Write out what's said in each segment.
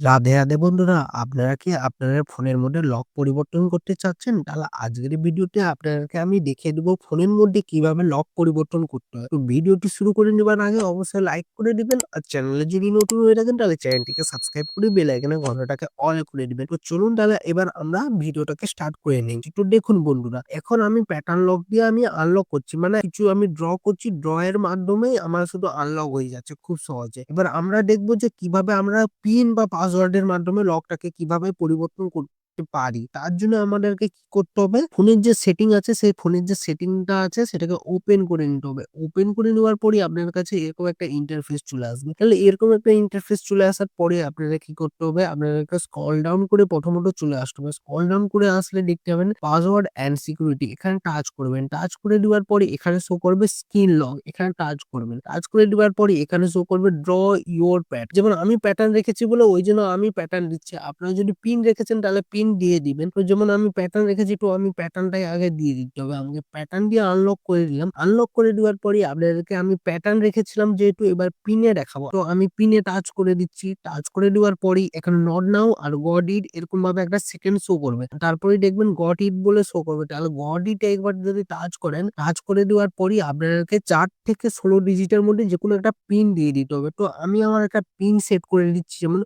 রাধে, রাধে বন্ধুরা। আপনারা কি আপনাদের ফোনের মধ্যে লক পরিবর্তন করতে চাচ্ছেন? তাহলে আজকের ভিডিওতে আপনাদেরকে আমি দেখিয়ে দেবো ফোনের মধ্যে কীভাবে লক পরিবর্তন করতে হয়। তো ভিডিওটি শুরু করে নেবার আগে অবশ্যই লাইক করে দিবেন। আর চ্যানেলে যদি নতুন হয়ে থাকেন তাহলে চ্যানেলটিকে সাবস্ক্রাইব করে বেল আইকনের ঘন্টাটাকে অল করে দিবেন। তো চলুন তাহলে এবার আমরা ভিডিওটাকে স্টার্ট করে নেই। তো দেখুন বন্ধুরা, এখন আমি প্যাটার্ন লক দিয়ে আমি আনলক করছি। মানে কিছু আমি ড্র করছি, ড্র এর মাধ্যমেই আমার শুধু আনলক হয়ে যাচ্ছে খুব সহজে। এবার আমরা দেখব যে কীভাবে আমরা পিন বা পাসওয়ার্ডের মাধ্যমে লকটাকে কীভাবে পরিবর্তন করতে পারি। তার জন্য আমাদেরকে কি করতে হবে? ফোনের যে সেটিং আছে, সেই ফোনের যে সেটিংটা আছে, সেটাকে ওপেন করে নিতে হবে। ওপেন করে নেওয়ার পরেই আপনার কাছে এরকম একটা ইন্টারফেস চলে আসবে। তাহলে এরকম একটা ইন্টারফেস চলে আসার পরে আপনারা কি করতে হবে? আপনাদেরকে স্ক্রল ডাউন করে প্রথমত চলে আসতে হবে। স্ক্রল ডাউন করে আসলে দেখতে পাবেন পাসওয়ার্ড অ্যান্ড সিকিউরিটি এখানে টাচ করবেন। টাচ করে দেওয়ার পরে এখানে শো করবে স্ক্রিন লক এখানে টাচ করবেন। টাচ করে দেওয়ার পরে এখানে শো করবে ড্র ইউর প্যাট যেমন আমি প্যাটার্ন রেখেছি বলে, ওই জন্য আমি প্যাটার্ন দিচ্ছি। আপনারা যদি পিন রেখেছেন, তাহলে পিন দিয়ে দিবেন। তো যেমন আমি প্যাটার্ন রেখেছি তো আমি প্যাটার্নটাই আগে দিয়ে দিতে হবে আমাকে। প্যাটার্ন দিয়ে আনলক করে দিলাম। আনলক করে দেওয়ার পরেই আপনাদেরকে আমি প্যাটার্ন রেখেছিলাম যেহেতু এবার পিনে দেখাবো। তো আমি পিনে টাচ করে দিচ্ছি। টাচ করে দেওয়ার পরেই এখানে নট নাও আর গড ইট এরকম ভাবে একটা সেকেন্ড শো করবে। তারপরে দেখবেন গড ইট বলে শো করবে। তাহলে গড ইট একবার যদি টাচ করেন, টাচ করে দেওয়ার পরেই আপনাদেরকে চার থেকে ১৬ ডিজিটের মধ্যে যে কোনো একটা পিন দিয়ে দিতে হবে। তো আমি আমার একটা পিন সেট করে দিচ্ছি যেমন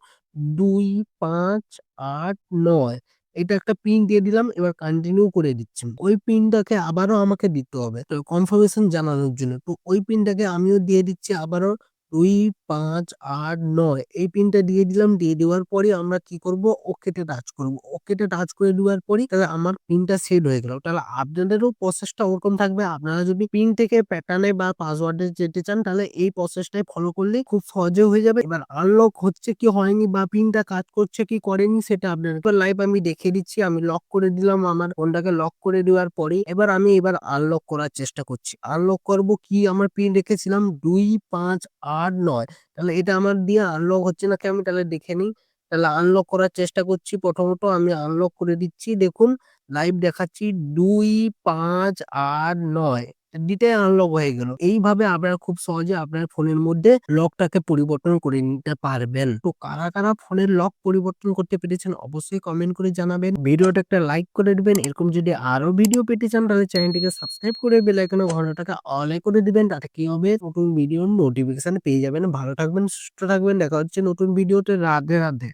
২, ৫, ৮, ৯ এটা একটা পিন দিয়ে দিলাম। এবার কন্টিনিউ করে দিচ্ছি। ওই পিনটাকে আবারও আমাকে দিতে হবে। তো কনফার্মেশন জানানোর জন্য। তো ওই পিনটাকে আমিও দিয়ে দিচ্ছি আবারও ২, ৫, ৮, ৯ এই পিনটা দিয়ে দিলাম। দিয়ে দেওয়ার পরে আমরা কি করব? ওকে তে টাচ করব। ওকে তে টাচ করে দেওয়ার পরেই তাহলে আমার পিনটা সেট হয়ে গেল। তাহলে আপনাদেরও প্রসেসটা ওরকম থাকবে। আপনারা যদি পিন থেকে প্যাটার্নে বা পাসওয়ার্ডে যেতে চান তাহলে এই প্রসেসটাই ফলো করলেই খুব সহজে হয়ে যাবে। এবার আনলক হচ্ছে কি হয়নি বা পিনটা কাজ করছে কি করেনি সেটা আপনাদের লাইভ আমি দেখিয়ে দিচ্ছি। আমি লক করে দিলাম আমার ফোনটাকে লক করে দেওয়ার পরেই এবার আমি এবার আনলক করার চেষ্টা করছি। আনলক করব কি আমার পিন রেখেছিলাম ২, ৫, ৮, ৯ তাহলে এটা আমার দিয়ে আনলক হচ্ছে নাকি আমি তাহলে দেখে নিই। তাহলে আনলক করার চেষ্টা করছি। প্রথমত আমি আনলক করে দিচ্ছি। দেখুন লাইভ দেখাচ্ছি ২, ৫, ৮, ৯ দিতেই আনলক হয়ে গেল। এইভাবে আপনারা খুব সহজে আপনার ফোনের মধ্যে লকটাকে পরিবর্তন করে নিতে পারবেন। তো কারা, কারা ফোনের লক পরিবর্তন করতে পেরেছেন অবশ্যই কমেন্ট করে জানাবেন। ভিডিওটা একটা লাইক করে দিবেন। এরকম যদি আরও ভিডিও পেতে চান তাহলে চ্যানেলটিকে সাবস্ক্রাইব করে বেল আইকনের ঘন্টাটাকে অল করে দিবেন। তাতে কি হবে? নতুন ভিডিওর নোটিফিকেশন পেয়ে যাবেন। ভালো থাকবেন, সুস্থ থাকবেন। দেখা হচ্ছে নতুন ভিডিওতে। রাধে, রাধে।